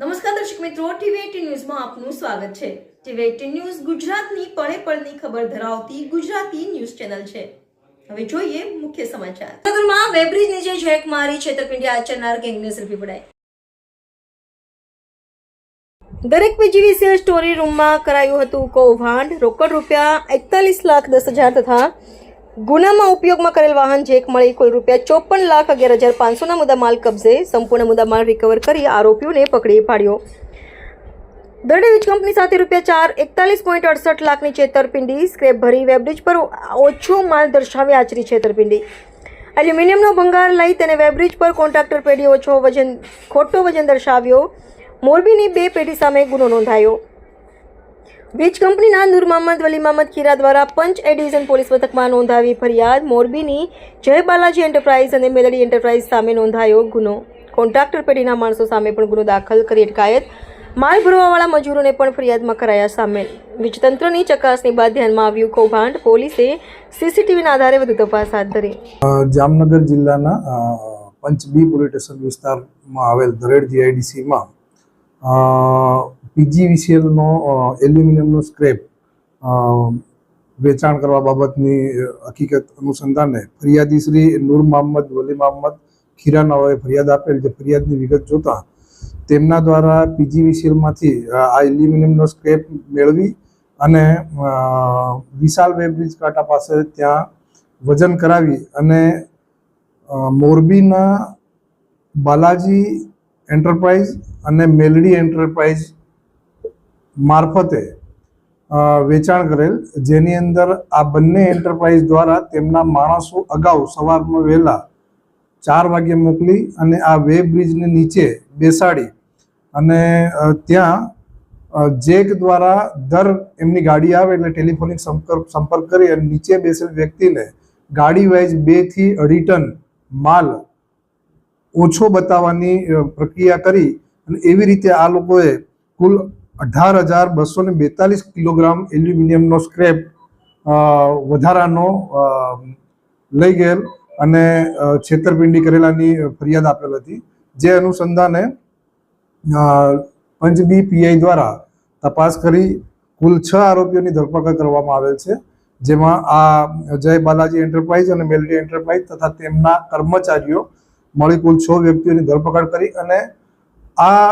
નમસ્કાર દર્શક મિત્રો ટીવી ન્યૂઝમાં આપનું સ્વાગત છે. ટીવી એટીન ન્યૂઝ ગુજરાતની પળે પળની ખબર ધરાવતી ગુજરાતી ન્યૂઝ ચેનલ છે. હવે જોઈએ મુખ્ય સમાચાર. નગરમાં વેબ્રિજ નીચે જેક મારી છેતરપિંડી આચરનાર ગેંગને ઝડપી પડાય દરેક પીજીવીસીએલ સ્ટોરી રૂમમાં કરાયું હતું કૌભાંડ. રોકડ રૂપિયા એકતાલીસ લાખ દસ હજાર તથા ગુનામાં ઉપયોગમાં કરેલ વાહન જેક મળી કુલ રૂપિયા ચોપન લાખ અગિયાર હજાર પાંચસોના મુદ્દામાલ કબજે સંપૂર્ણ મુદ્દામાલ રિકવર કરી આરોપીઓને પકડી પાડ્યો. દરડે વીજ કંપની સાથે રૂપિયા ચાર એકતાલીસ પોઈન્ટ અડસઠ લાખની છેતરપિંડી સ્ક્રેપ ભરી વેબ્રિજ પર ઓછો માલ દર્શાવી આચરી છેતરપિંડી. એલ્યુમિનિયમનો ભંગાર લઈ તેને વેબ્રિજ પર કોન્ટ્રાક્ટર પેઢી ઓછો વજન, ખોટો વજન દર્શાવ્યો. મોરબીની બે પેઢી સામે ગુનો નોંધાયો. વીજ કંપનીના નૂર મહમદ, વલી મહમદ ખીરા દ્વારા પંચ એડિવિઝન પોલીસ મથકમાં નોંધાવી ફરિયાદ. મોરબીની જય બાલાજી એન્ટરપ્રાઇઝ અને મેલડી એન્ટરપ્રાઇઝ સામે નોંધાયો ગુનો. કોન્ટ્રાક્ટર પેઢીના માણસો સામે પણ ગુનો દાખલ કરી અટકાયત. માલ ભરવાવાળા મજૂરોને પણ ફરિયાદમાં કરાયા સામેલ. વીજતંત્રની ચકાસણી બાદ ધ્યાનમાં આવ્યું, કૌભાંડ પોલીસે સીસીટીવીના આધારે વધુ તપાસ હાથ ધરી. જામનગર જિલ્લાના પંચબી પોલીસ સ્ટેશન વિસ્તારમાં આવેલ દરેડ જીઆઈડીસીમાં પીજીવીસીએલનો એલ્યુમિનિયમનો સ્ક્રેપ વેચાણ કરવા બાબતની હકીકત અનુસંધાને ફરિયાદી શ્રી નૂર મોહમ્મદ, વલી મોહમ્મદ ખીરાનાઓએ ફરિયાદ આપેલ જે ફરિયાદની વિગત જોતા તેમના દ્વારા પીજીવીસીએલમાંથી આ એલ્યુમિનિયમનો સ્ક્રેપ મેળવી અને વિશાલ વેબ્રિજ કાંટા પાસે ત્યાં વજન કરાવી અને મોરબીના બાલાજી એન્ટરપ્રાઇઝ અને મેલડી એન્ટરપ્રાઇઝ મારફતે વેચાણ કરેલ. જેની અંદર આ બંને એન્ટરપ્રાઇઝ દ્વારા તેમના માણસો અગાઉ સવારમાં વહેલા ચાર વાગે મોકલી અને આ વેબ બ્રિજને નીચે બેસાડી અને ત્યાં જેક દ્વારા દર એમની ગાડી આવે એટલે ટેલિફોનિક સંપર્ક સંપર્ક કરી અને નીચે બેસેલ વ્યક્તિને ગાડી વાઇઝ બેથી અઢી ટન માલ ઓછો બતાવવાની પ્રક્રિયા કરી અને એવી રીતે આ લોકોએ કુલ અઢાર હજાર બસો ને બેતાલીસ કિલોગ્રામ એલ્યુમિનિયમનો સ્ક્રેપ વધારાનો લઈ ગયેલ અને છેતરપિંડી કરેલાની ફરિયાદ આપેલ હતી. જે અનુસંધાને પંચ પંચબી પીઆઈ દ્વારા તપાસ કરી કુલ છ આરોપીઓની ધરપકડ કરવામાં આવેલ છે, જેમાં આ જય બાલાજી એન્ટરપ્રાઇઝ અને મેલડી એન્ટરપ્રાઇઝ તથા તેમના કર્મચારીઓ મળી કુલ છ વ્યક્તિઓની ધરપકડ કરી અને આ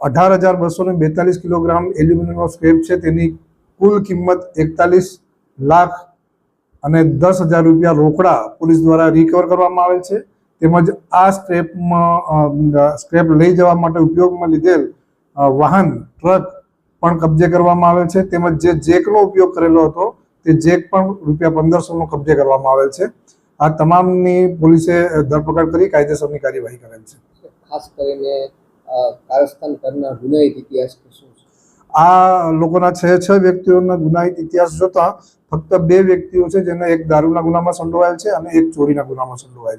અઢાર હજાર બસો ને બેતાલીસ કિલોગ્રામ એલ્યુમિનિયમનો સ્ક્રેપ છે. તેની કુલ કિંમત એકતાલીસ લાખ અને દસ હજાર રૂપિયા રોકડા પોલીસ દ્વારા રિકવર કરવામાં આવેલ છે. તેમજ આ સ્ક્રેપમાં સ્ક્રેપ લઈ જવા માટે ઉપયોગમાં લીધેલ વાહન, ટ્રક પણ કબજે કરવામાં આવેલ છે. તેમજ જે જેકનો ઉપયોગ કરેલો હતો તે જેક પણ રૂપિયા પંદરસોનો કબજે કરવામાં આવેલ છે. આ તમામની પોલીસે ધરપકડ કરી કાયદેસરની કાર્યવાહી કરેલ છે. ખાસ કરીને અ, કારસ્તાન કરનાર ગુનાહિત ઇતિહાસ શું આ લોકોના છ છ વ્યક્તિઓના ગુનાહિત ઇતિહાસ જોતા ફક્ત બે વ્યક્તિઓ છે જેને એક દારૂના ગુનામાં સંડોવાયેલ છે અને એક ચોરીના ગુનામાં સંડોવાયેલ છે.